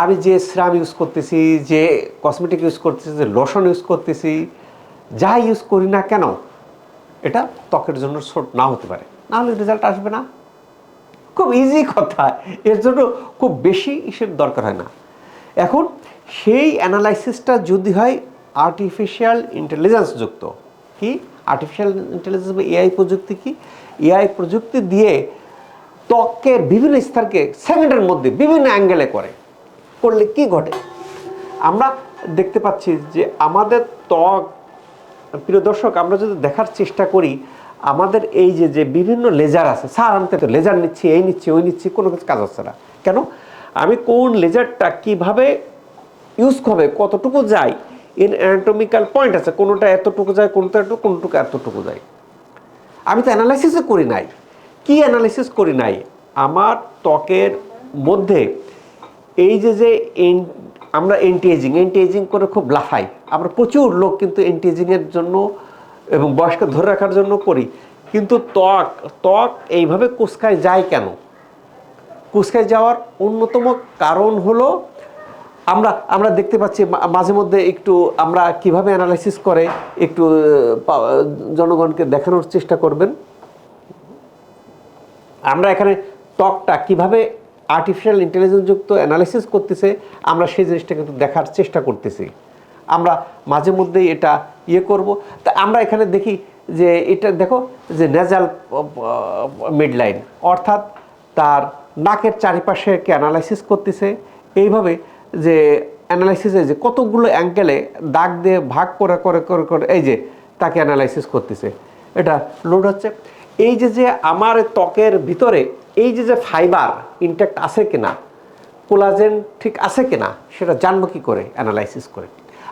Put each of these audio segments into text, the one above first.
আমি যে serum use করতেছি, যে কসমেটিক ইউজ করতেছি, যে লোশন ইউজ করতেছি, যা ইউজ করি না কেন, এটা ত্বকের জন্য শোট না হতে পারে। না হলে রেজাল্ট আসবে না। খুব ইজি কথা। এর জন্য খুব বেশি ইসের দরকার হয় না। এখন সেই অ্যানালাইসিসটা যদি হয় আর্টিফিশিয়াল ইন্টেলিজেন্স যুক্ত। কি? আর্টিফিশিয়াল ইন্টেলিজেন্স বা এআই প্রযুক্তি কি? এআই প্রযুক্তি দিয়ে ত্বকের বিভিন্ন স্তরকে সেকেন্ডের মধ্যে বিভিন্ন অ্যাঙ্গেলে করে। করলে কি ঘটে? আমরা দেখতে পাচ্ছি যে আমাদের ত্বক, প্রিয় দর্শক, আমরা যদি দেখার চেষ্টা করি, আমাদের এই যে যে বিভিন্ন লেজার আছে, স্যার, আমি তো লেজার নিচ্ছি, এই নিচ্ছি, ওই নিচ্ছি, কোনো কিছু কাজ হচ্ছে না। কেন? আমি কোন লেজারটা কীভাবে ইউজ হবে কতটুকু যায় এর অ্যানাটমিক্যাল পয়েন্ট আছে, কোনোটা এতটুকু যায়, কোনোটা একটু কোনোটুকু এতটুকু যায়। আমি তো অ্যানালাইসিসও করি নাই। কি অ্যানালাইসিস করি নাই? আমার ত্বকের মধ্যে এই যে যে আমরা এন্টি এজিং এন্টি এজিং করে খুব লাফাই। আমরা প্রচুর লোক কিন্তু এন্টি এজিংয়ের জন্য এবং বয়স্ক ধরে রাখার জন্য করি। কিন্তু ত্বক ত্বক এইভাবে কুচকায় যায় কেন? কুচকায় যাওয়ার অন্যতম কারণ হলো, আমরা আমরা দেখতে পাচ্ছি মাঝে মধ্যে একটু আমরা কীভাবে অ্যানালাইসিস করে, একটু জনগণকে দেখানোর চেষ্টা করবেন। আমরা এখানে ত্বকটা কীভাবে আর্টিফিশিয়াল ইন্টেলিজেন্স যুক্ত অ্যানালাইসিস করতেছে, আমরা সেই জিনিসটা কিন্তু দেখার চেষ্টা করতেছি। আমরা মাঝে মধ্যেই এটা ইয়ে করব। তা আমরা এখানে দেখি যে এটা, দেখো, যে নেজাল মিড লাইন অর্থাৎ তার নাকের চারিপাশে কে অ্যানালাইসিস করতেছে। এইভাবে যে অ্যানালাইসিসে যে কতগুলো অ্যাঙ্গেলে দাগ দিয়ে ভাগ করে করে করে করে, এই যে তাকে অ্যানালাইসিস করতেছে। এটা লোড হচ্ছে। এই যে যে আমার ত্বকের ভিতরে এই যে যে ফাইবার ইনট্যাক্ট আছে কিনা কোলাজেন ঠিক আছে কিনা, সেটা জানব কি করে অ্যানালাইসিস করে।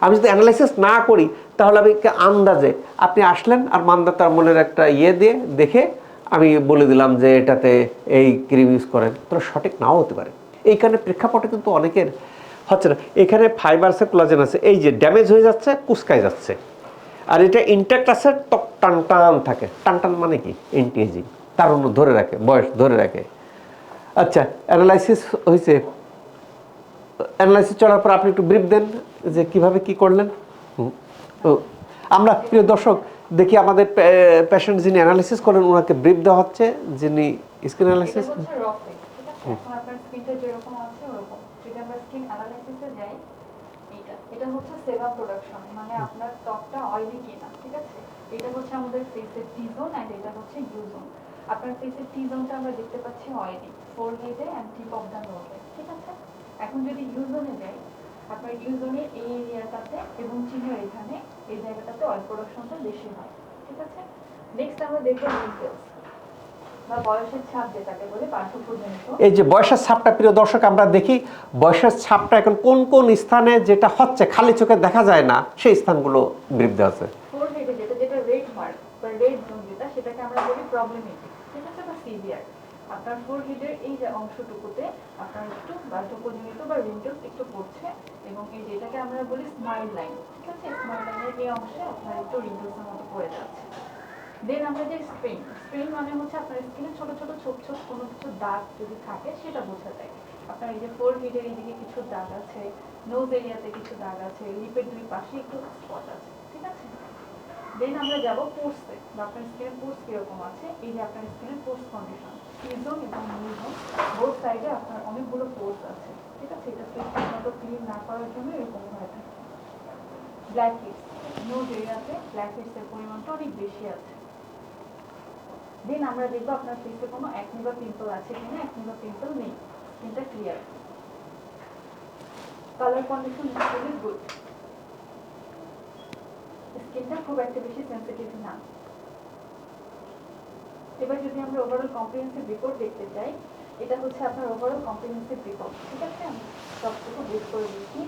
আমি যদি অ্যানালাইসিস না করি, তাহলে আমি আন্দাজে, আপনি আসলেন আর মান্দা তার মনের একটা ইয়ে দিয়ে দেখে আমি বলে দিলাম যে এটাতে এই ক্রিম ইউজ করেন। তো সঠিক নাও হতে পারে। এইখানে প্রেক্ষাপটে কিন্তু অনেকের হচ্ছে না। এখানে ফাইবার আছে কোলাজেন আছে। এই যে ড্যামেজ হয়ে যাচ্ছে কুচকায় যাচ্ছে। আর এটা ইনট্যাক্ট আছে টক টান টান থাকে। টান টান মানে কি? এন্টিএজিং তার অন্য ধরে রাখে বয়স ধরে রাখে। আচ্ছা অ্যানালাইসিস হয়েছে অ্যানালাইসিস চলার পর আপনি একটু ব্রিফ দেন যে কীভাবে কি করলেন। আমরা প্রিয় দর্শক দেখি আমাদের পেশেন্ট যিনি অ্যানালাইসিস করেন ওনাকে ব্রিফ দেওয়া হচ্ছে। যিনি স্কিন অ্যানালাইসিস যেরকম আছে ওরকম। যদি আমরা স্কিন অ্যানালাইসিসে যাই এটা। হচ্ছে সেবা প্রোডাকশন মানে আপনার ত্বকটা অয়েলি কিনা ঠিক আছে? এটা হচ্ছে আমাদের ফেসের টি জোন অ্যান্ড এটা হচ্ছে ইউ জোন আপনার ফেসের টি জোনটা আমরা দেখতে পাচ্ছি অয়েলি ফোর হেডে অ্যান্ড টিপ অফ দ্য নোজে ঠিক আছে? এখন যদি ইউ জোনে যাই আপনার ইউ জোনের এই এরিয়াটাতে এবং চিনের এখানে এই জায়গাটাতে অয়েল প্রোডাকশনটা বেশি হয় ঠিক আছে? নেক্সট আমরা দেখব রিঙ্কেলস বা বয়সের ছাপ যেটাকে বলে পার্শ্বজনিত এই যে বয়সের ছাপটা প্রিয় দর্শক আমরা দেখি বয়সের ছাপটা এখন কোন কোন স্থানে যেটা হচ্ছে খালি চোখে দেখা যায় না সেই স্থানগুলো দেওয়া আছে। আপনার ফোরহেডের এই যে অংশটুকুতে আপনার একটু বার্ধক্যজনিত বা রিঙ্কেলস একটু পড়ছে এবং এই যেটাকে আমরা বলি স্মাইল লাইন ঠিক আছে? স্মাইল লাইনের এই অংশে আপনার একটু রিঙ্কেলসের মতো পড়ে যাচ্ছে। দেন আমরা যে স্প্রিন স্প্রিন মানে হচ্ছে আপনার স্কিনে ছোট ছোট, ছোপ ছোপ কোনো কিছু দাগ যদি থাকে সেটা বোঝা যায়। আপনার এই যে ফোর হিডের এইদিকে কিছু দাগ আছে নোজ এরিয়াতে কিছু দাগ আছে লিপের দুই পাশে একটু স্পট আছে, ঠিক আছে? দেন আমরা যাব পোর্সে বা আপনার স্কিনের পোর্স কীরকম আছে? এই যে আপনার স্কিনের পোর্স কন্ডিশন সিজন এবং নিউজন বোথ সাইডে আপনার অনেকগুলো পোর্স আছে, ঠিক আছে? এটা ঠিকমতো ক্লিন না করার জন্য এরকম হয়ে। থাকে ব্ল্যাক হিটস নোজ এরিয়াতে ব্ল্যাক হিটসের পরিমাণটা অনেক বেশি আছে। দেন আমরা দেখব আপনার ফেসে কোনো অ্যাকনি বা পিম্পল আছে কিনা অ্যাকনি বা পিম্পল নেই। স্কিনটা ক্লিয়ার কালার কন্ডিশন খুবই গুড স্কিনটা খুব একটা বেশি সেন্সিটিভ না। এবার যদি আমরা ওভারঅল কম্প্রিহেন্সিভ রিপোর্ট দেখতে চাই, এটা হচ্ছে আপনার ওভারঅল কম্প্রিহেন্সিভ রিপোর্ট ঠিক আছে? আমি সবটুকু বের করে দিচ্ছি।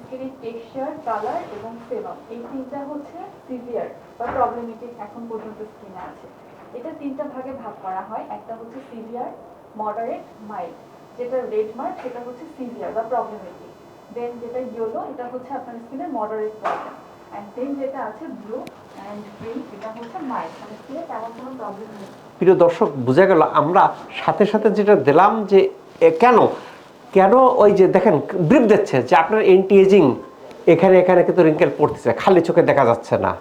স্কিনের টেক্সচার কালার এবং সেবাম এই তিনটা হচ্ছে সিভিয়ার বা প্রবলেমেটিক এখন পর্যন্ত স্কিনে আছে। এটা তিনটা ভাগে ভাগ করা হয়। একটা হচ্ছে সিভিয়ার মডারেট মাইল্ড যেটা রেড মার্ক সেটা হচ্ছে সিভিয়ার বা প্রবলেমেটিক দেন যেটা ইয়েলো এটা হচ্ছে আপনার স্কিনের মডারেট প্রবলেম অ্যান্ড দেন যেটা আছে ব্লু অ্যান্ড গ্রিন এটা হচ্ছে মাইল্ড মানে স্কিনে তেমন কোনো প্রবলেম নেই। প্রিয় দর্শক, বোঝা গেল, আমরা সাথে সাথে যেটা দিলাম যে কেন? কেন ওই যে দেখেন ব্রিফ দিচ্ছে যে আপনার এন্টি এজিং এখানে এখানে কিন্তু রিঙ্কেল পড়তেছে, খালি চোখে দেখা যাচ্ছে না।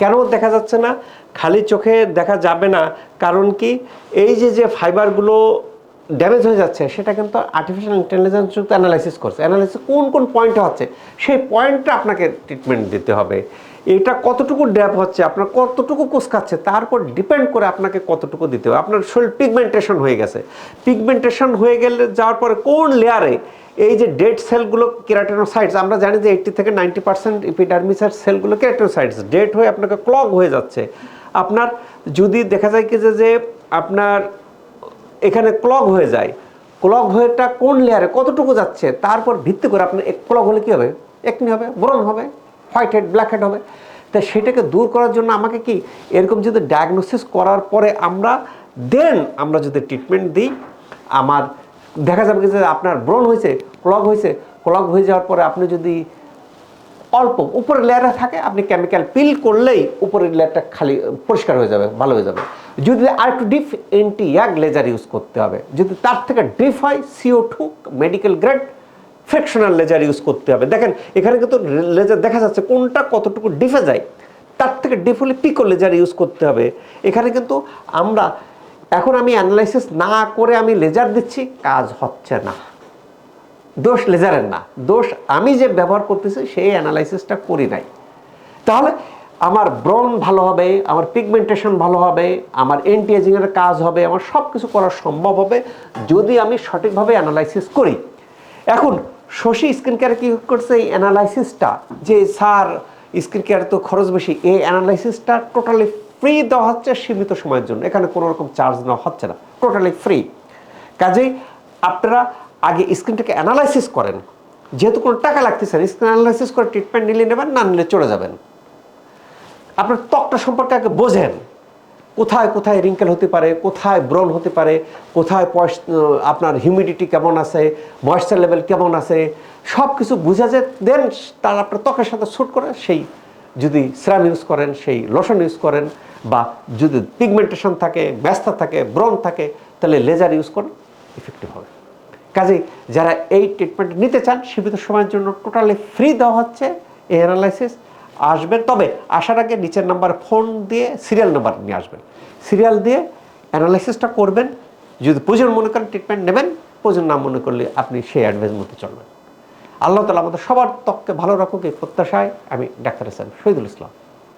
কেন দেখা যাচ্ছে না? খালি চোখে দেখা যাবে না। কারণ কি? এই যে যে ফাইবারগুলো ড্যামেজ হয়ে যাচ্ছে, সেটা কিন্তু আর্টিফিশিয়াল ইন্টেলিজেন্স যুক্ত অ্যানালাইসিস করছে। অ্যানালাইসিস কোন কোন পয়েন্টে হচ্ছে? সেই পয়েন্টটা আপনাকে ট্রিটমেন্ট দিতে হবে। এটা কতটুকু ড্যাপ হচ্ছে, আপনার কতটুকু কুচকাচ্ছে তার উপর ডিপেন্ড করে আপনাকে কতটুকু দিতে হবে। আপনার শরীর পিগমেন্টেশন হয়ে গেছে। পিগমেন্টেশন হয়ে গেলে যাওয়ার পরে কোন লেয়ারে এই যে ডেড সেলগুলো কেরাটেনোসাইটস আমরা জানি যে এইটটি থেকে নাইনটি পার্সেন্ট ইপিডার্মিসের সেলগুলো কেরাটেনোসাইটস ডেড হয়ে আপনাকে ক্লগ হয়ে যাচ্ছে। আপনার যদি দেখা যায় কি যে আপনার এখানে ক্লগ হয়ে যায় ক্লগ হয়েটা কোন লেয়ারে কতটুকু যাচ্ছে, তারপর ভিত্তি করে আপনার ক্লগ হলে কী হবে? একনি হবে ব্রন হবে। হোয়াইট হেড, ব্ল্যাক হেড হবে। তা সেটাকে দূর করার জন্য আমাকে কি এরকম যদি ডায়াগনোসিস করার পরে আমরা দেন আমরা যদি ট্রিটমেন্ট দিই, আমার দেখা যাবে যে আপনার ব্রণ হয়েছে ক্লগ হয়েছে ক্লগ হয়ে যাওয়ার পরে আপনি যদি অল্প উপরের লেয়ারে থাকে, আপনি কেমিক্যাল পিল করলেই উপরের লেয়ারটা খালি, পরিষ্কার হয়ে যাবে, ভালো হয়ে যাবে। যদি আর একটু এন্টি ইয়াগ লেজার ইউজ করতে হবে, যদি তার থেকে ডিপ হয় CO two medical grade fractional laser use করতে হবে। দেখেন, এখানে কিন্তু লেজার দেখা যাচ্ছে কোনটা কতটুকু ডিফে যায়, তার থেকে ডিপ হলে পিকো লেজার ইউজ করতে হবে। এখানে কিন্তু আমরা, এখন আমি অ্যানালাইসিস না করে আমি লেজার দিচ্ছি, কাজ হচ্ছে না। দোষ লেজারের না। দোষ আমি যে ব্যবহার করতেছি, সেই অ্যানালাইসিসটা করি নাই। তাহলে আমার ব্রন ভালো হবে, আমার পিগমেন্টেশন ভালো হবে, আমার এন্টি এজিংয়ের কাজ হবে, আমার সব কিছু করা সম্ভব হবে যদি আমি সঠিকভাবে অ্যানালাইসিস করি। এখন শশী স্কিন কেয়ার কী করছে? এই অ্যানালাইসিসটা যে স্যার স্কিন কেয়ার তো খরচ বেশি, এই অ্যানালাইসিসটা টোটালি ফ্রি দেওয়া হচ্ছে সীমিত সময়ের জন্য। এখানে কোনো রকম চার্জ নেওয়া হচ্ছে না। টোটালি ফ্রি কাজেই আপনারা আগে স্ক্রিনটাকে অ্যানালাইসিস করেন। যেহেতু কোনো টাকা লাগতেছে না স্ক্রিন অ্যানালাইসিস করে ট্রিটমেন্ট নিলে নেবেন, না নিলে চলে যাবেন। আপনার ত্বকটা সম্পর্কে আগে বোঝেন। কোথায় কোথায় রিঙ্কেল হতে পারে, কোথায় ব্রন হতে পারে, কোথায় পয়স- আপনার হিউমিডিটি কেমন আছে ময়েশ্চার লেভেল কেমন আছে সব কিছু বুঝা যে দেন তার আপনার ত্বকের সাথে শ্যুট করে, সেই যদি সিরাম ইউজ করেন, সেই লোশন ইউজ করেন, বা যদি পিগমেন্টেশন থাকে ব্যস্ত থাকে ব্রন থাকে, তাহলে লেজার ইউজ করেন ইফেক্টিভ হবে। কাজেই যারা এই ট্রিটমেন্ট নিতে চান, সীমিত সময়ের জন্য টোটালি ফ্রি দেওয়া হচ্ছে এই অ্যানালাইসিস আসবেন। তবে আসার আগে নিচের নাম্বার ফোন দিয়ে সিরিয়াল নাম্বার নিয়ে আসবেন। সিরিয়াল দিয়ে অ্যানালাইসিসটা করবেন। যদি প্রয়োজন মনে করেন ট্রিটমেন্ট নেবেন, প্রয়োজন না মনে করলে আপনি সেই অ্যাডভাইস মতো চলবেন। আল্লাহ তালা আমাদের সবার ত্বককে ভালো রাখুক, এই প্রত্যাশায় আমি ডাক্তার হাসান শহীদুল ইসলাম।